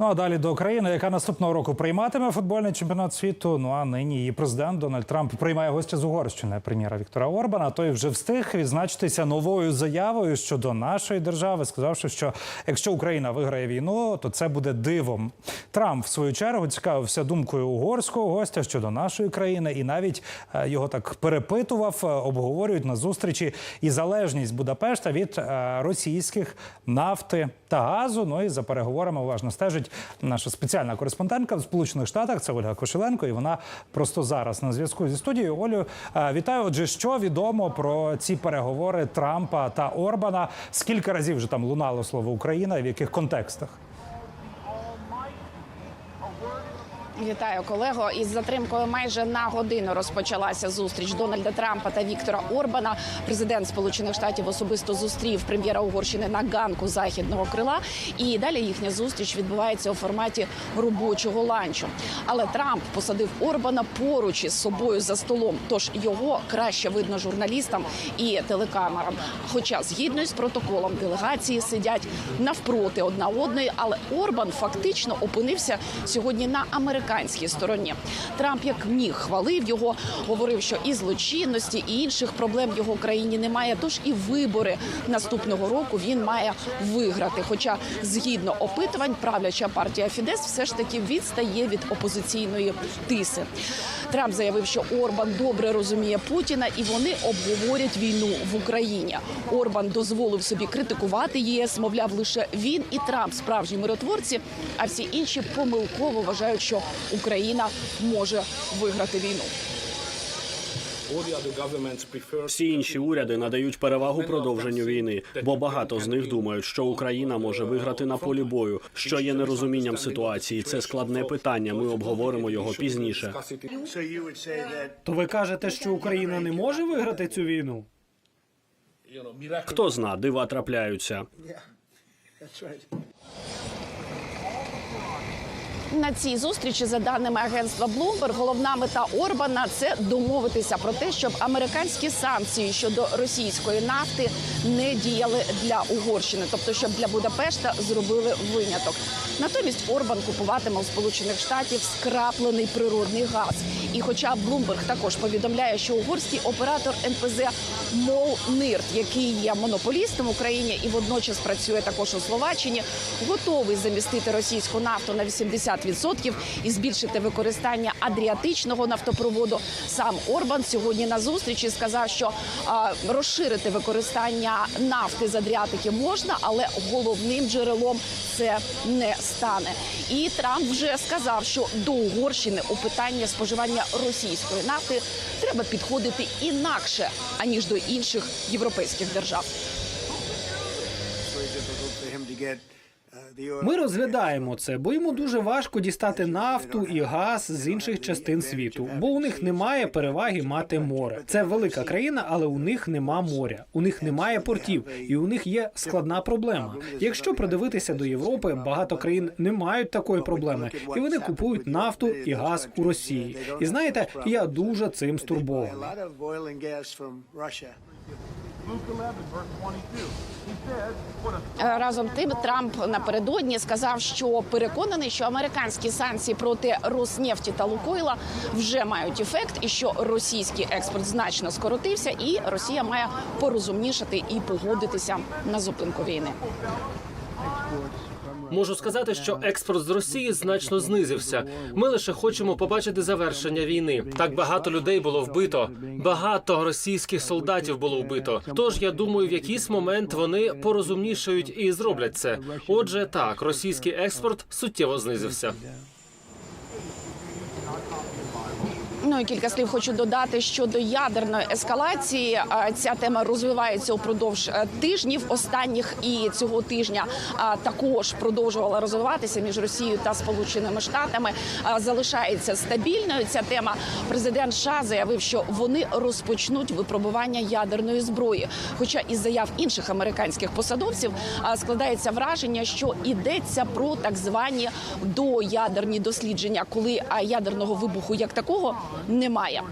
Ну а далі до країни, яка наступного року прийматиме футбольний чемпіонат світу. Ну а нині її президент Дональд Трамп приймає гостя з Угорщини, прем'єра Віктора Орбана. Той вже встиг відзначитися новою заявою щодо нашої держави, сказавши, що якщо Україна виграє війну, то це буде дивом. Трамп в свою чергу цікавився думкою угорського гостя щодо нашої країни, і навіть е, його так перепитував, е, обговорюють на зустрічі і залежність Будапешта від е, російських нафти та газу. Ну і за переговорами уважно стежить наша спеціальна кореспондентка в Сполучених Штатах. Це Ольга Кошеленко. І вона просто зараз на зв'язку зі студією. Олю, е, вітаю. Отже, що відомо про ці переговори Трампа та Орбана? Скільки разів вже там лунало слово Україна і в яких контекстах? Вітаю колего. Із затримкою майже на годину розпочалася зустріч Дональда Трампа та Віктора Орбана. Президент Сполучених Штатів особисто зустрів прем'єра Угорщини на ганку західного крила. І далі їхня зустріч відбувається у форматі робочого ланчу. Але Трамп посадив Орбана поруч із собою за столом. Тож його краще видно журналістам і телекамерам. Хоча згідно з протоколом делегації сидять навпроти одна одної, але Орбан фактично опинився сьогодні на американській стороні. Трамп як міг хвалив його, говорив, що і злочинності, і інших проблем в його країні немає. Тож і вибори наступного року він має виграти. Хоча, згідно опитувань, правляча партія Фідес все ж таки відстає від опозиційної тиси. Трамп заявив, що Орбан добре розуміє Путіна, і вони обговорять війну в Україні. Орбан дозволив собі критикувати єС. Мовляв, лише він і Трамп справжні миротворці, а всі інші помилково вважають, що Україна може виграти війну. Всі інші уряди надають перевагу продовженню війни, бо багато з них думають, що Україна може виграти на полі бою, що є нерозумінням ситуації. Це складне питання. Ми обговоримо його пізніше. То ви кажете, що Україна не може виграти цю війну? Хто зна, дива трапляються. На цій зустрічі, за даними агентства Bloomberg, головна мета Орбана це домовитися про те, щоб американські санкції щодо російської нафти не діяли для Угорщини, тобто щоб для Будапешта зробили виняток. Натомість Орбан купуватиме у Сполучених Штатів скраплений природний газ. І, хоча Bloomberg також повідомляє, що угорський оператор НПЗ Мол Нирт, який є монополістом в Україні і водночас працює також у Словаччині, готовий замістити російську нафту на 80% і збільшити використання адріатичного нафтопроводу. Сам Орбан сьогодні на зустрічі сказав, що а, розширити використання нафти з Адріатики можна, але головним джерелом це не стане. І Трамп вже сказав, що до Угорщини у питанні споживання російської нафти треба підходити інакше аніж до інших європейських держав. Ми розглядаємо це, бо йому дуже важко дістати нафту і газ з інших частин світу, бо у них немає переваги мати море. Це велика країна, але у них нема моря, у них немає портів, і у них є складна проблема. Якщо придивитися до Європи, багато країн не мають такої проблеми, і вони купують нафту і газ у Росії. І знаєте, я дуже цим стурбований. Е, Разом тим Трамп напередодні сказав, що переконаний, що американські санкції проти Роснефті та Лукойла вже мають ефект, і що російський експорт значно скоротився, і Росія має порозумнішати і погодитися на зупинку війни. Можу сказати, що експорт з Росії значно знизився. Ми лише хочемо побачити завершення війни. Так багато людей було вбито. Багато російських солдатів було вбито. Тож я думаю, в якийсь момент вони порозумнішають і зроблять це. Отже, так, російський експорт суттєво знизився. Ну кілька слів хочу додати щодо ядерної ескалації. Ця тема розвивається упродовж е, тижнів останніх і цього тижня також продовжувала розвиватися між Росією та Сполученими Штатами. Залишається стабільною ця тема. Президент США заявив, що вони розпочнуть випробування ядерної зброї. Хоча із заяв інших американських посадовців складається враження, що йдеться про так звані доядерні дослідження, коли ядерного вибуху як такого немає.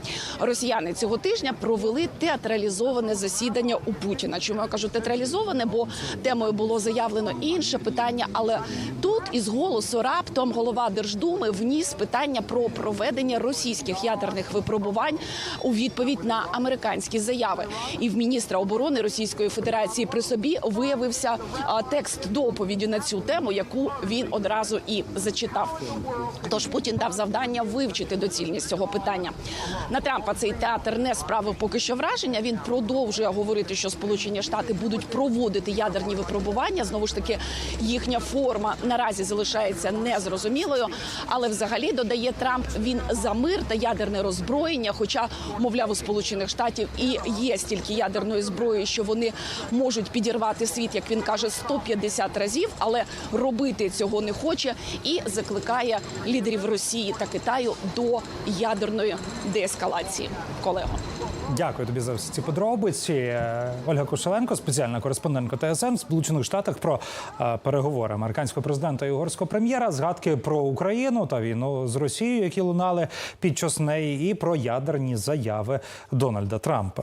Росіяни цього тижня провели театралізоване засідання у Путіна. Чому я кажу театралізоване? Бо темою було заявлено інше питання, але тут із голосу раптом голова Держдуми вніс питання про проведення російських ядерних випробувань у відповідь на американські заяви. І в міністра оборони Російської Федерації при собі виявився текст доповіді на цю тему, яку він одразу і зачитав. Тож Путін дав завдання вивчити доцільність цього питання. На Трампа цей театр не справив поки що враження. Він продовжує говорити, що Сполучені Штати будуть проводити ядерні випробування. Знову ж таки, їхня форма наразі залишається незрозумілою. Але взагалі додає Трамп він за мир та ядерне роззброєння. Хоча, мовляв, у Сполучених Штатів і є стільки ядерної зброї, що вони можуть підірвати світ, як він каже, 150 разів, але робити цього не хоче і закликає лідерів Росії та Китаю до ядерної деескалації. Колего. Дякую тобі за всі ці подробиці. Ольга Кушеленко, спеціальна кореспондентка ТСН в Сполучених Штатах про е, переговори американського президента і угорського прем'єра, згадки про Україну та війну з Росією, які лунали під час неї, і про ядерні заяви Дональда Трампа.